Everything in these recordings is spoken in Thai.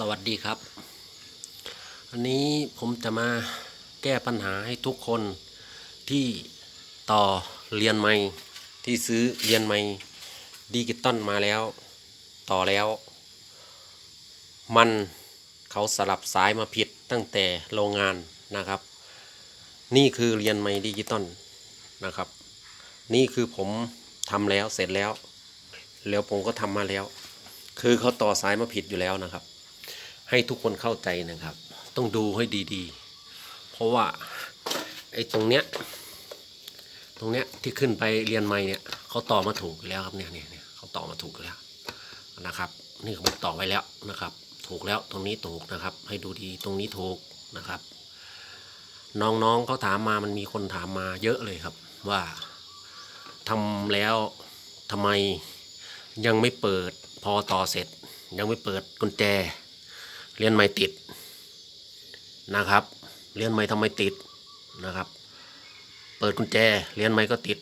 สวัสดีครับ อันนี้ผมจะมาแก้ปัญหาให้ทุกคนที่ต่อเรียนไม่ที่ซื้อเรียนไม่ดิจิตอลมาแล้ว ต่อแล้ว มันเขาสลับสายมาผิดตั้งแต่โรงงานนะครับ นี่คือเรียนไม่ดิจิตอลนะครับ นี่คือผมทำแล้วเสร็จแล้ว แล้วผมก็ทำมาแล้วคือเขาต่อสายมาผิดอยู่แล้วนะครับ ให้ทุกคนเข้าใจนะครับ ต้องดูให้ดีๆ เพราะว่าไอ้ตรงเนี้ยตรงเนี้ยที่ขึ้นไปเรียนไม่เนี่ยเขาต่อมาถูกแล้วครับเนี่ยเนี่ยเขาต่อมาถูกแล้วนะครับ นี่ผมต่อไว้แล้วนะครับ ถูกแล้วตรงนี้ถูกนะครับ ให้ดูดีตรงนี้ถูกนะครับ น้องๆเขาถามมามันมีคนถามมาเยอะเลยครับ ว่าทำแล้วทำไมยังไม่เปิดพอต่อเสร็จ ยังไม่เปิดกุญแจ เรียนไม่ติดนะครับ เรียนไม่ทำไมติดนะครับ เปิดกุญแจเรียนไม่ก็ติด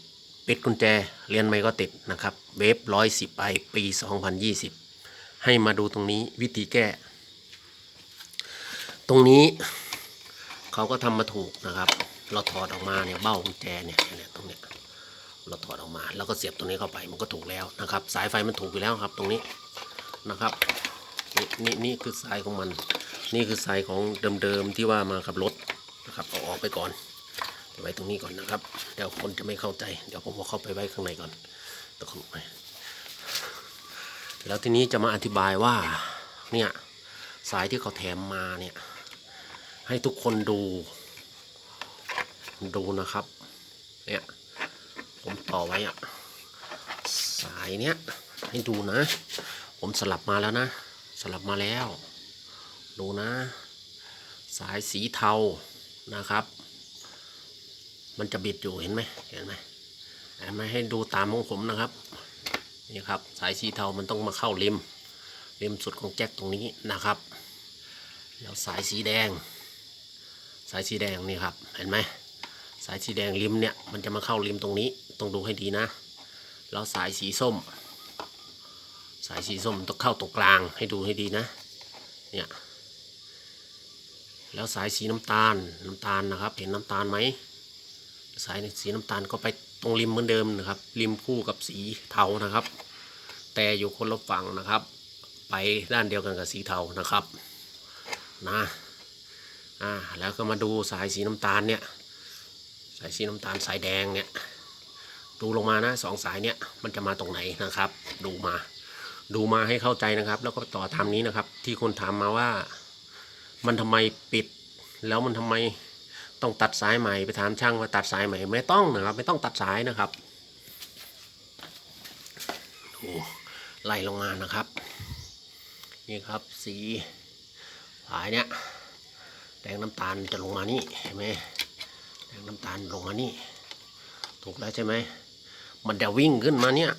ปิดกุญแจเรียนไม่ก็ติดนะครับเวฟร้อยสิบไอปี 2020 ให้มาดูตรงนี้วิธีแก้ ตรงนี้เขาก็ทำมาถูกนะครับ เราถอดออกมาเนี่ยเบ้ากุญแจเนี่ยเนี่ยตรงเนี้ยเราถอดออกมา แล้วก็เสียบตรงนี้เข้าไปมันก็ถูกแล้วนะครับ สายไฟมันถูกอยู่แล้วครับ ตรงนี้นะครับ นี่นี่คือสายของมัน นี่คือสายของเดิมๆที่ว่ามากับรถนะครับเอาออกไปก่อนไว้ตรงนี้ก่อนนะครับ เดี๋ยวคนจะไม่เข้าใจ เดี๋ยวผมเอาเข้าไปไว้ข้างในก่อนตะคุไปแล้วทีนี้จะมาอธิบายว่าเนี่ยสายที่เขาแถมมาเนี่ยให้ทุกคนดูดูนะครับเนี่ยผมต่อไว้อะสายเนี้ยให้ดูนะ ผมสลับมาแล้วนะ สลับมาแล้ว ดูนะ สายสีเทานะครับ มันจะบิดอยู่เห็นไหมเห็นไหมไหมให้ดูตามของผมนะครับนี่ครับ สายสีเทามันต้องมาเข้าริมริมสุดของแจ็คตรงนี้นะครับ แล้วสายสีแดง สายสีแดงนี่ครับเห็นไหมสายสีแดงริมเนี่ยมันจะมาเข้าริมตรงนี้ต้องดูให้ดีนะ แล้วสายสีส้ม สายสีส้มต้องเข้าตรงกลางให้ดูให้ดีนะ เนี่ย แล้วสายสีน้ำตาลน้ำตาลนะครับ เห็นน้ำตาลไหม สายสีน้ำตาลก็ไปตรงริมเหมือนเดิมนะครับ ริมคู่กับสีเทานะครับ แต่อยู่คนละฝั่งนะครับ ไปด้านเดียวกันกับสีเทานะครับนะอ่าแล้วก็มาดูสายสีน้ำตาลเนี่ย สายสีน้ำตาลสายแดงเนี่ยดูลงมานะสองสายเนี่ยมันจะมาตรงไหนนะครับ ดูมา ดูมาให้เข้าใจนะครับ แล้วก็ต่อตามนี้นะครับ ที่คนถามมาว่า มันทำไมปิด แล้วมันทำไมต้องตัดสายใหม่ไปถามช่างว่าตัดสายใหม่ไม่ต้องนะครับ ไม่ต้องตัดสายนะครับดูไล่ลงมานะครับ นี่ครับ สีสายเนี่ยแดงน้ำตาลจะลงมานี่เห็นไหมแดงน้ำตาลลงมานี่ ถูกแล้วใช่ไหมมันจะวิ่งขึ้นมาเนี่ย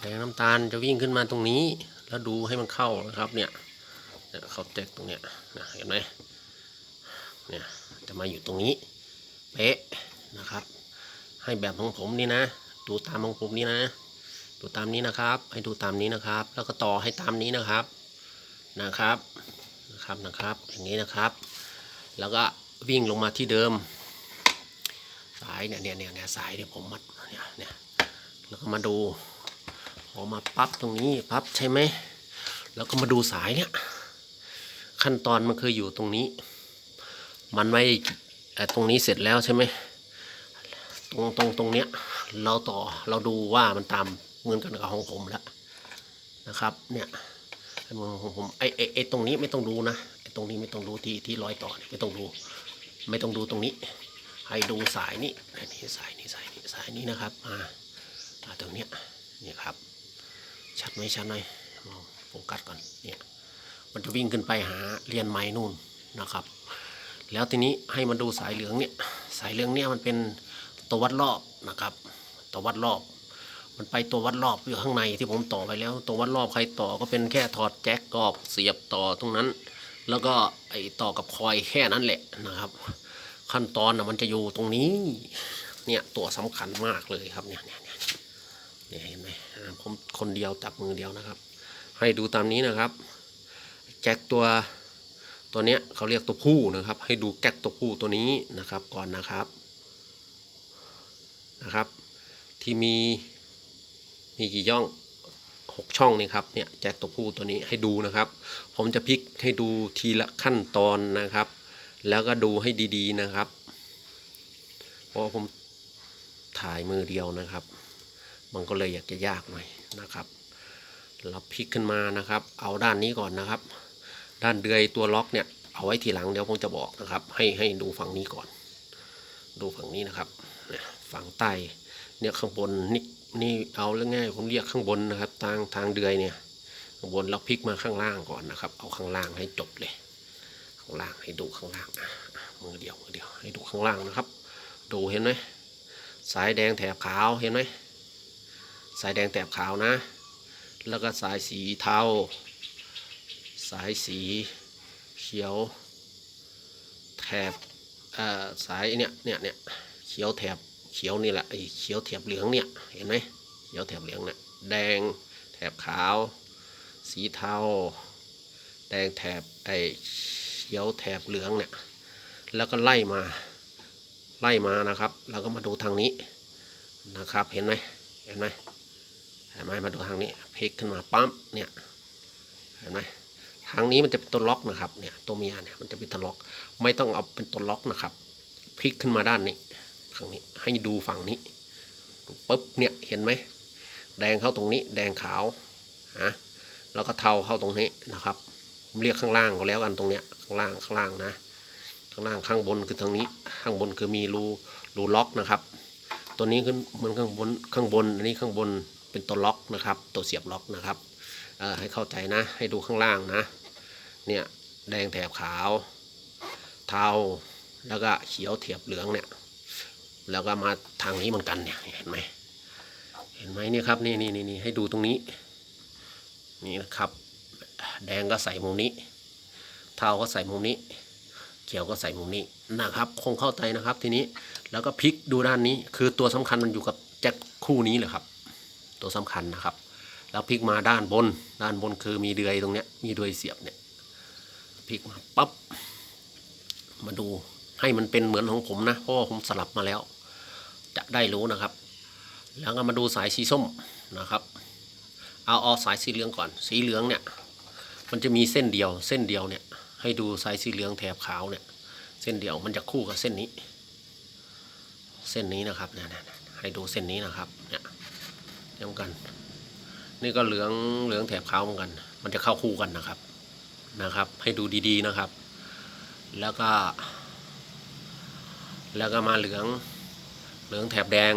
แดงน้ำตาลจะวิ่งขึ้นมาตรงนี้ แล้วดูให้มันเข้านะครับเนี่ยเขาแจ็คตรงเนี้ยนะเห็นไหมเนี่ยจะมาอยู่ตรงนี้เป๊ะนะครับ ให้แบบของผมนี่นะ ดูตามของผมนี่นะ ดูตามนี้นะครับ ให้ดูตามนี้นะครับ แล้วก็ต่อให้ตามนี้นะครับนะครับนะครับนะครับ อย่างนี้นะครับ แล้วก็วิ่งลงมาที่เดิม สายเนี่ยเนี่ยเนี่ยเนี่ยสายเนี่ยผมมัดเนี่ยเนี่ยแล้วก็มาดู พอกมาปั๊บตรงนี้ปั๊บใช่ไหม แล้วก็มาดูสายเนี่ย ขั้นตอนมันคืออยู่ตรงนี้ มันไว้เอ่ตรงนี้เสร็จแล้วใช่ไหม ตรงตรงตรงเนี้ย เราต่อเราดูว่ามันตามเหมือนกันกับของผมแล้วนะครับ เนี่ยเหมือนของผมไอ้ไอ้ไอตรงนี้ไม่ต้องดูนะไอ้ตรงนี้ไม่ต้องดูที่ที่ร้อยต่อนไม่ต้องดู ไม่ต้องดูตรงนี้ ให้ดูสายนี้นี่สายนี้สายนี้สายนี้นะครับอ่าอ่าตรงเนี้ยนี่ครับ ชัดไหมชัดไหมมองโฟกัสก่อนเนี่ยมันจะวิ่งขึ้นไปหาเรียนไม้นู่นนะครับ แล้วทีนี้ให้มาดูสายเหลืองเนี่ยสายเหลืองเนี่ยมันเป็นตัววัดรอบนะครับตัววัดรอบ มันไปตัววัดรอบอยู่ข้างในที่ผมต่อไปแล้วตัววัดรอบใครต่อก็เป็นแค่ถอดแจ็คออกเสียบต่อตรงนั้น แล้วก็ไอต่อกับคอยแค่นั้นแหละนะครับ ขั้นตอนนะมันจะอยู่ตรงนี้เนี่ยตัวสำคัญมากเลยครับเนี่ยเนี่ยเนี่ยเห็นไหม ผมคนเดียวจับมือเดียวนะครับ ให้ดูตามนี้นะครับแจ็คตัวตัวเนี้ยเขาเรียกตัวผู้นะครับ ให้ดูแก๊กตัวผู้ตัวนี้นะครับก่อนนะครับนะครับ ที่มีมีกี่ย่องหกช่องนี่ครับเนี่ยแจ็คตัวผู้ตัวนี้ให้ดูนะครับ ผมจะพลิกให้ดูทีละขั้นตอนนะครับ แล้วก็ดูให้ดีๆนะครับ เพราะผมถ่ายมือเดียวนะครับ มันก็เลยอยากจะยากหน่อยนะครับเราพลิกขึ้นมานะครับ เอาด้านนี้ก่อนนะครับ ด้านเดือยตัวล็อกเนี่ยเอาไว้ทีหลังเดี๋ยวผมจะบอกนะครับ ให้ให้ดูฝั่งนี้ก่อน ดูฝั่งนี้นะครับฝั่งใต้เนี่ยข้างบนนี่นี่เอาแล้วง่ายผมเรียกข้างบนนะครับทางทางเดือยเนี่ยข้างบนแล้วพลิกมาข้างล่างก่อนนะครับ เอาข้างล่างให้จบเลย ข้างล่างให้ดูข้างล่างมือเดียวมือเดียวให้ดูข้างล่างนะครับ ดูเห็นไหมสายแดงแถบขาวเห็นไหม สายแดงแถบขาวนะ แล้วก็สายสีเทา สายสีเขียว แถบเอ่อสายเนี่ยเนี่ยเนี่ยเขียวแถบเขียวนี่แหละไอ้เขียวแถบเหลืองเนี่ยเห็นไหมเขียวแถบเหลืองเนี่ยแดงแถบขาว สีเทา แดงแถบไอ้เขียวแถบเหลืองเนี่ยแล้วก็ไล่มาไล่มานะครับ แล้วก็มาดูทางนี้นะครับ เห็นไหมเห็นไหม เห็นไหมมาดูทางนี้พลิกขึ้นมาปั๊มเนี่ยเห็นไหมทางนี้มันจะเป็นตัวล็อกนะครับเนี่ยตัวเมียเนี่ยมันจะเป็นตัวล็อก ไม่ต้องเอาเป็นตัวล็อกนะครับพลิกขึ้นมาด้านนี้ทางนี้ให้ดูฝั่งนี้ปุ๊บเนี่ยเห็นไหมแดงเข้าตรงนี้ แดงขาวฮะแล้วก็เทาเข้าตรงนี้นะครับเรียกข้างล่างก็แล้วกันตรงเนี้ยข้างล่างข้างล่างนะข้างล่างข้างบนคือทางนี้ ข้างบนคือมีรูรูล็อกนะครับ ตัวนี้ขึ้นเหมือนข้างบนข้างบนอันนี้ข้างบน เป็นตัวล็อกนะครับ ตัวเสียบล็อกนะครับให้เข้าใจนะ ให้ดูข้างล่างนะ เนี่ยแดงแถบขาว เทา แล้วก็เขียวเทียบเหลืองเนี่ย แล้วก็มาทางนี้เหมือนกันเนี่ย เห็นไหม เห็นไหมเนี่ยครับนี่นี่นี่นี่ให้ดูตรงนี้ นี่นะครับ แดงก็ใส่มุมนี้ เทาก็ใส่มุมนี้ เขียวก็ใส่มุมนี้นะครับ คงเข้าใจนะครับทีนี้ แล้วก็พลิกดูด้านนี้ คือตัวสำคัญมันอยู่กับแจ็คคู่นี้แหละครับ ตัวสำคัญนะครับ แล้วพลิกมาด้านบน ด้านบนคือมีเดือยตรงเนี้ยมีเดือยเสียบเนี่ยพลิกมาปั๊บมาดูให้มันเป็นเหมือนของผมนะเพราะว่าผมสลับมาแล้ว จะได้รู้นะครับ แล้วก็มาดูสายสีส้มนะครับเอาเอาสายสีเหลืองก่อน สีเหลืองเนี่ยมันจะมีเส้นเดียวเส้นเดียวเนี่ยให้ดูสายสีเหลืองแถบขาวเนี่ยเส้นเดียวมันจะคู่กับเส้นนี้ เส้นนี้นะครับเนี่ยให้ดูเส้นนี้นะครับเนี่ย เทียมกัน นี่ก็เหลืองเหลืองแถบขาวเหมือนกัน มันจะเข้าคู่กันนะครับนะครับ ให้ดูดีๆนะครับ แล้วก็ แล้วก็มาเหลืองเหลืองแถบแดง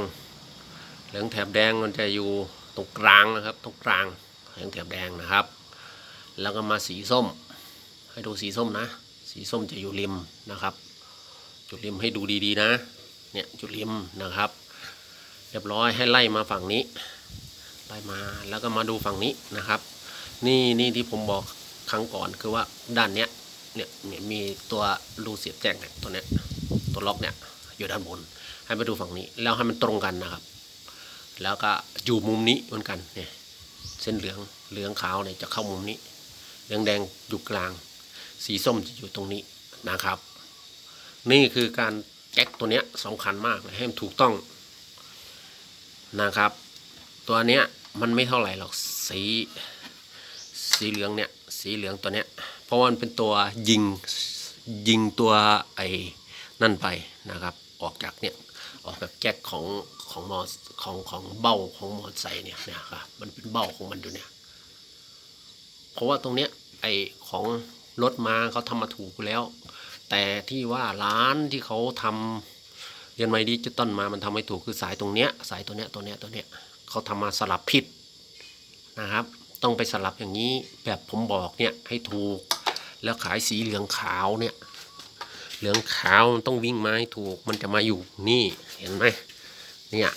เหลืองแถบแดงมันจะอยู่ตรงกลางนะครับตรงกลางเหลืองแถบแดงนะครับ แล้วก็มาสีส้ม ให้ดูสีส้มนะ สีส้มจะอยู่ริมนะครับ จุดริมให้ดูดีๆนะเนี่ยจุดริมนะครับ เรียบร้อยให้ไล่มาฝั่งนี้ ไล่มาแล้วก็มาดูฝั่งนี้นะครับ นี่นี่ที่ผมบอกครั้งก่อนคือว่าด้านเนี้ยเนี่ยเนี่ยมีตัวรูเสียบแจ้งเนี่ยตัวเนี้ยตัวล็อกเนี่ยอยู่ด้านบน ให้มาดูฝั่งนี้ แล้วให้มันตรงกันนะครับ แล้วก็อยู่มุมนี้เหมือนกันเนี่ยเส้นเหลืองเหลืองขาวเนี่ยจะเข้ามุมนี้เหลืองแดงอยู่กลาง สีส้มจะอยู่ตรงนี้นะครับ นี่คือการแจ็คตัวเนี้ยสำคัญมากให้มันถูกต้องนะครับ ตัวเนี้ย มันไม่เท่าไหร่หรอกสีสีเหลืองเนี่ยสีเหลืองตัวเนี้ยเพราะว่ามันเป็นตัวยิงยิงตัวไอ้นั่นไปนะครับออกจากเนี่ยออกจากแจ็คของของมอของของเบ้าของมอไซค์เนี่ยนะครับมันเป็นเบ้าของมันอยู่เนี่ยเพราะว่าตรงเนี้ยไอของรถมาเขาทำมาถูกแล้ว แต่ที่ว่าร้านที่เขาทำเรียนไมดิจิตอลมามันทำไม่ถูกคือสายตรงเนี้ยสายตัวเนี้ยตัวเนี้ยตัวเนี้ย เขาทำมาสลับผิดนะครับ ต้องไปสลับอย่างนี้แบบผมบอกเนี่ยให้ถูก แล้วขายสีเหลืองขาวเนี่ยเหลืองขาวมันต้องวิ่งมาให้ถูกมันจะมาอยู่นี่เห็นไหมเนี่ย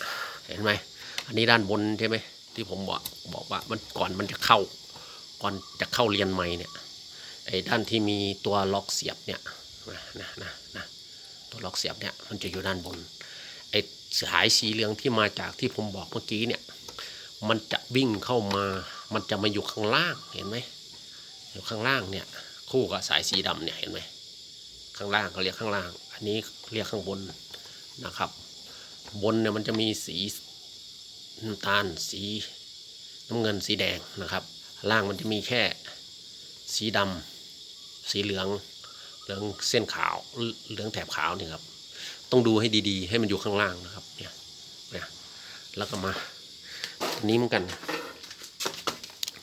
เห็นไหมอันนี้ด้านบนใช่ไหมที่ผมบอกบอกว่ามันก่อนมันจะเข้า ก่อนจะเข้าเรียนใหม่เนี่ยไอ้ด้านที่มีตัวล็อกเสียบเนี่ยนะนะนะนะตัวล็อกเสียบเนี่ยมันจะอยู่ด้านบน สายสีเหลืองที่มาจากที่ผมบอกเมื่อกี้เนี่ย มันจะวิ่งเข้ามา มันจะมาอยู่ข้างล่างเห็นไหมอยู่ข้างล่างเนี่ยคู่กับสายสีดำเนี่ยเห็นไหมข้างล่างเขาเรียกข้างล่าง อันนี้เรียกข้างบนนะครับ บนเนี่ยมันจะมีสีน้ำตาลสีน้ำเงินสีแดงนะครับ ล่างมันจะมีแค่สีดำสีเหลืองเหลืองเส้นขาวเหลืองแถบขาวนี่ครับ ต้องดูให้ดีๆ ให้มันอยู่ข้างล่างนะครับเนี่ยเนี่ยแล้วก็มาอันนี้เหมือนกัน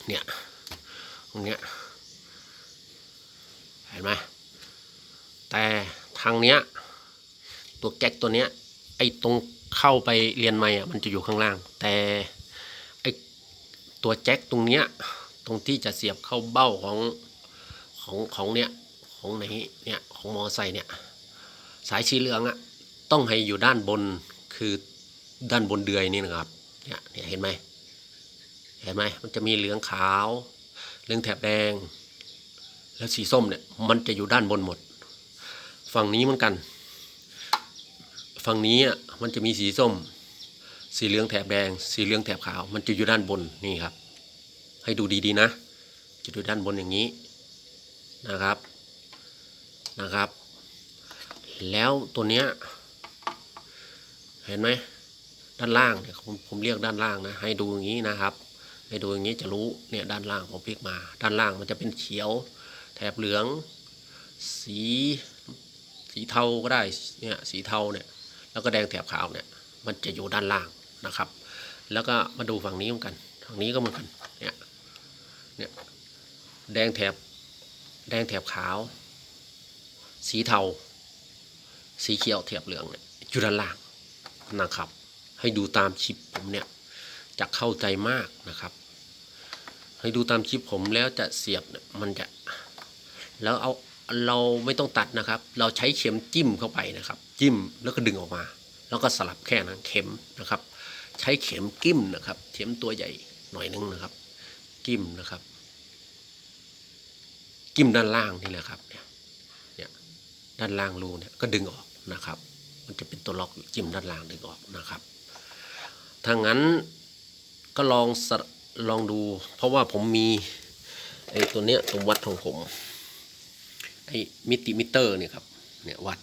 เนี่ยตรงเนี้ยเห็นไหมแต่ทางเนี้ยตัวแก๊กตัวเนี้ยไอ้ตรงเข้าไปเรียนไม่อะมันจะอยู่ข้างล่าง แต่ไอ้ตัวแจ็คตรงเนี้ยตรงที่จะเสียบเข้าเบ้าของของของเนี้ยของไหนเนี่ยของมอไซค์เนี่ยสายสีเหลืองอะ ต้องให้อยู่ด้านบนคือด้านบนเดือยนี่นะครับเนี่ยเนี่ยเห็นไหมเห็นไหมมันจะมีเหลืองขาวเหลืองแถบแดง แล้วสีส้มเนี่ยมันจะอยู่ด้านบนหมด ฝั่งนี้เหมือนกัน ฝั่งนี้อะมันจะมีสีส้ม สีเหลืองแถบแดง สีเหลืองแถบขาว มันจะอยู่ด้านบนนี่ครับ ให้ดูดีๆนะ จะอยู่ด้านบนอย่างนี้นะครับนะครับ แล้วตัวเนี้ย เห็นไหมด้านล่างเนี่ยผมผมเรียกด้านล่างนะให้ดูอย่างนี้นะครับให้ดูอย่างนี้จะรู้เนี่ยด้านล่างผมพลิกมา ด้านล่างมันจะเป็นเขียว แถบเหลือง สีสีเทาก็ได้เนี่ยสีเทาเนี่ยแล้วก็แดงแถบขาวเนี่ยมันจะอยู่ด้านล่างนะครับ แล้วก็มาดูฝั่งนี้เหมือนกันฝั่งนี้ก็เหมือนกันเนี่ยเนี่ยแดงแถบแดงแถบขาว สีเทา สีเขียวแถบเหลืองเนี่ยอยู่ด้านล่าง นะครับ ให้ดูตามชิปผมเนี่ยจะเข้าใจมากนะครับ ให้ดูตามชิปผมแล้วจะเสียบเนี่ยมันจะ แล้วเอาเราไม่ต้องตัดนะครับ เราใช้เข็มจิ้มเข้าไปนะครับ จิ้มแล้วก็ดึงออกมา แล้วก็สลับแค่นั้นเข็มนะครับ ใช้เข็มกิ้มนะครับ เข็มตัวใหญ่หน่อยนึงนะครับ กิ้มนะครับ กิ้มด้านล่างนี่แหละครับเนี่ยเนี่ยด้านล่างรูเนี่ยก็ดึงออกนะครับ มันจะเป็นตัวล็อกจิ้มด้านล่างดึงออกนะครับ ถ้างั้นก็ลองลองดู เพราะว่าผมมีไอ้ตัวเนี้ยตัววัดของผมไอ้มิติมิเตอร์เนี่ยครับเนี่ยวัด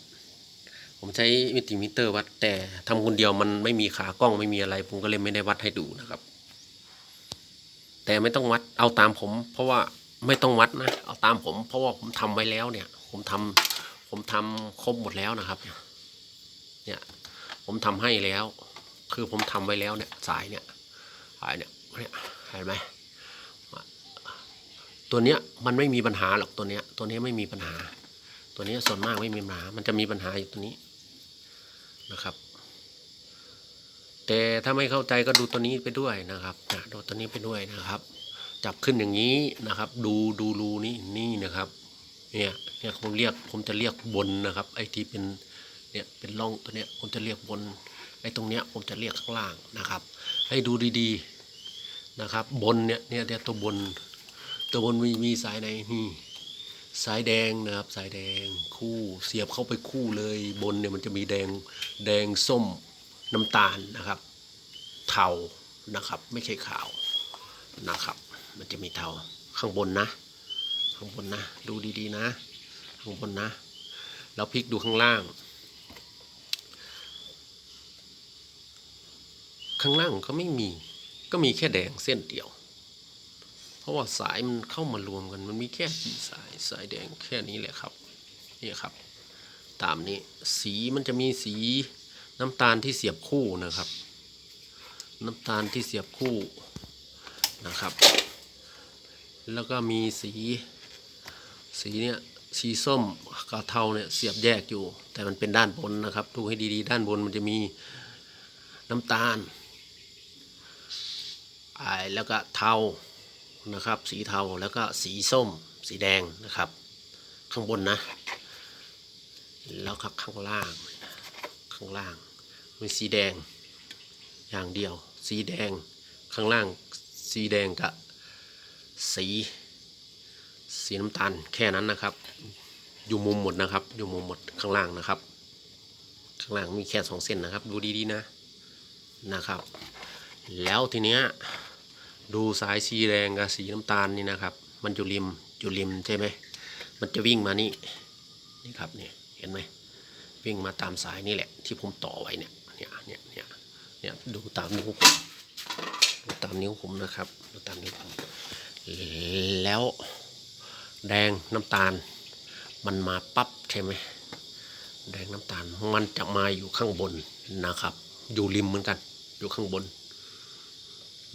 ผมใช้มิติมิเตอร์วัดแต่ทำคนเดียวมันไม่มีขากล้องไม่มีอะไร ผมก็เลยไม่ได้วัดให้ดูนะครับ แต่ไม่ต้องวัดเอาตามผม เพราะว่าไม่ต้องวัดนะ เอาตามผม เพราะว่าผมทำไว้แล้วเนี่ย ผมทำผมทำครบหมดแล้วนะครับ เนี่ยผมทำให้แล้ว คือผมทำไว้แล้วเนี่ยสายเนี่ยสายเนี่ยเนี่ยเห็นไหมตัวเนี้ยมันไม่มีปัญหาหรอกตัวเนี้ยตัวเนี้ยไม่มีปัญหา ตัวเนี้ยส่วนมากไม่มีปัญหา มันจะมีปัญหาอยู่ตัวนี้นะครับ แต่ถ้าไม่เข้าใจก็ดูตัวนี้ไปด้วยนะครับนะดูตัวนี้ไปด้วยนะครับ จับขึ้นอย่างนี้นะครับ ดูดูรูนี้นี่นะครับเนี่ยเนี่ยผมเรียกผมจะเรียกบนนะครับไอที่เป็น เนี่ยเป็นร่องตัวเนี้ยผมจะเรียกบนไอ้ตรงเนี้ยผมจะเรียกข้างล่างนะครับ ให้ดูดีๆนะครับ บนเนี่ยเนี่ยเนี่ยตัวบน ตัวบนมีมีสายไหนนี่สายแดงนะครับสายแดงคู่เสียบเข้าไปคู่เลยบนเนี่ยมันจะมีแดงแดงส้มน้ำตาลนะครับ เทานะครับ ไม่ใช่ขาวนะครับ มันจะมีเทาข้างบนนะ ข้างบนนะ ดูดีๆนะ ข้างบนนะ แล้วพลิกดูข้างล่าง ข้างล่างก็ไม่มี ก็มีแค่แดงเส้นเดียว เพราะว่าสายมันเข้ามารวมกันมันมีแค่กี่สายสายแดงแค่นี้แหละครับนี่ครับ ตามนี้สีมันจะมีสีน้ำตาลที่เสียบคู่นะครับ น้ำตาลที่เสียบคู่นะครับ แล้วก็มีสีสีเนี่ยสีส้มกับเทาเนี่ยเสียบแยกอยู่ แต่มันเป็นด้านบนนะครับดูให้ดีๆ ด้านบนมันจะมีน้ำตาล แล้วก็เทานะครับ สีเทาแล้วก็สีส้ม สีแดงนะครับ ข้างบนนะ แล้วก็ข้างล่าง ข้างล่างมีสีแดงอย่างเดียว สีแดงข้างล่างสีแดงกับสีสีน้ำตาลแค่นั้นนะครับ อยู่มุมหมดนะครับ อยู่มุมหมดข้างล่างนะครับ ข้างล่างมีแค่สองเส้นนะครับ ดูดีๆนะนะครับ แล้วทีเนี้ย ดูสายสีแดงกับสีน้ำตาลนี่นะครับ มันอยู่ริมอยู่ริมใช่ไหมมันจะวิ่งมานี่นี่ครับเนี่ยเห็นไหมวิ่งมาตามสายนี่แหละ ที่ผมต่อไว้เนี่ยเนี่ยเนี่ยเนี่ยเนี่ยดูตามนิ้วผมดูตามนิ้วผมนะครับดูตามนิ้วผมแล้วแดงน้ำตาล มันมาปั๊บใช่ไหมแดงน้ำตาลมันจะมาอยู่ข้างบนนะครับ อยู่ริมเหมือนกัน อยู่ข้างบน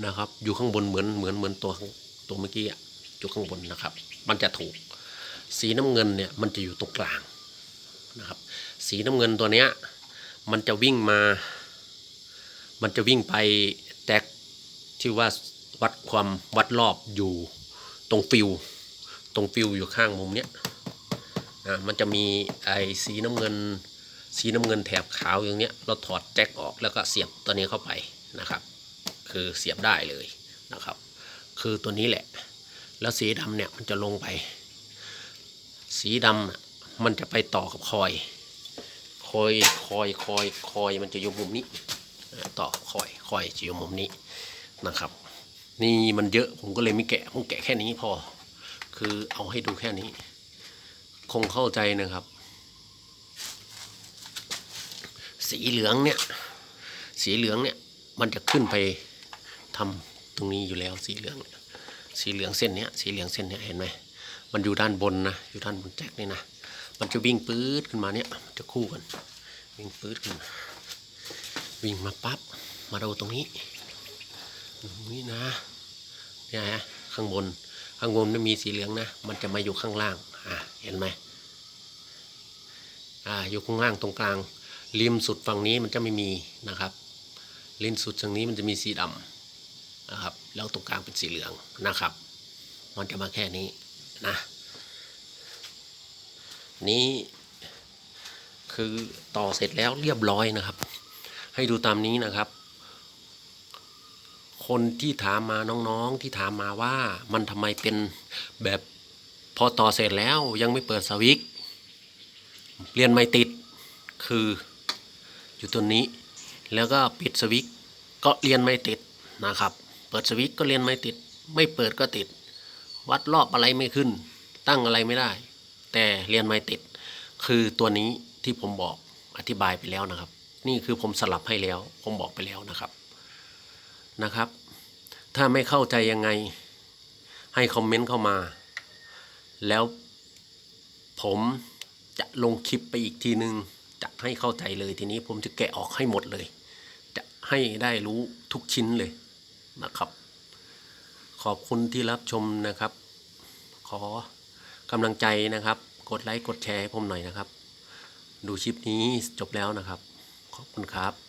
นะครับ อยู่ข้างบนเหมือนเหมือนเหมือนตัวตัวเมื่อกี้อะอยู่ข้างบนนะครับ มันจะถูก สีน้ำเงินเนี่ยมันจะอยู่ตรงกลางนะครับ สีน้ำเงินตัวเนี้ยมันจะวิ่งมา มันจะวิ่งไปแตกที่ว่าวัดความวัดรอบอยู่ตรงฟิว ตรงฟิวอยู่ข้างมุมเนี้ยอ่ามันจะมีไอ้สีน้ำเงิน สีน้ำเงินแถบขาวอย่างเนี้ยเราถอดแจ็คออกแล้วก็เสียบตัวนี้เข้าไปนะครับ คือเสียบได้เลยนะครับ คือตัวนี้แหละ แล้วสีดำเนี่ยมันจะลงไป สีดำมันจะไปต่อกับคอย คอยคอยคอยคอยมันจะอยู่มุมนี้ ต่อคอยคอยจะอยู่มุมนี้นะครับ นี่มันเยอะผมก็เลยไม่แกะผมแกะแค่นี้พอ คือเอาให้ดูแค่นี้ คงเข้าใจนะครับ สีเหลืองเนี่ยสีเหลืองเนี่ยมันจะขึ้นไป ทำตรงนี้อยู่แล้วสีเหลือง สีเหลืองเส้นเนี้ยสีเหลืองเส้นเนี้ยเห็นไหมมันอยู่ด้านบนนะอยู่ด้านบนแจ็คนี่นะมันจะวิ่งปื๊ดขึ้นมาเนี่ยมันจะคู่กัน วิ่งปื๊ดขึ้นมาวิ่งมาปั๊บมาดูตรงนี้ตรงนี้นะเนี่ยฮะข้างบนข้างบนไม่มีสีเหลืองนะ มันจะมาอยู่ข้างล่างอ่าเห็นไหมอ่าอยู่ข้างล่างตรงกลางริมสุดฝั่งนี้มันจะไม่มีนะครับริมสุดฝั่งนี้มันจะมีสีดำ นะครับ แล้วตรงกลางเป็นสีเหลืองนะครับ มันจะมาแค่นี้นะ นี้คือต่อเสร็จแล้วเรียบร้อยนะครับ ให้ดูตามนี้นะครับ คนที่ถามมาน้องๆที่ถามมาว่ามันทำไมเป็นแบบพอต่อเสร็จแล้วยังไม่เปิดสวิตช์เรียนไม่ติดคืออยู่ตัวนี้ แล้วก็ปิดสวิตช์ก็เรียนไม่ติดนะครับ ปิดสวิตช์ก็เรียนไม่ติด ไม่เปิดก็ติด วัดรอบอะไรไม่ขึ้น ตั้งอะไรไม่ได้ แต่เรียนไม่ติด คือตัวนี้ที่ผมบอกอธิบายไปแล้วนะครับ นี่คือผมสลับให้แล้ว ผมบอกไปแล้วนะครับนะครับ ถ้าไม่เข้าใจยังไง ให้คอมเมนต์เข้ามา แล้วผมจะลงคลิปไปอีกทีนึง จะให้เข้าใจเลยทีนี้ผมจะแกะออกให้หมดเลย จะให้ได้รู้ทุกชิ้นเลย นะครับ ขอบคุณที่รับชมนะครับ ขอกำลังใจนะครับ กดไลค์กดแชร์ให้ผมหน่อยนะครับ ดูชิปนี้จบแล้วนะครับ ขอบคุณครับ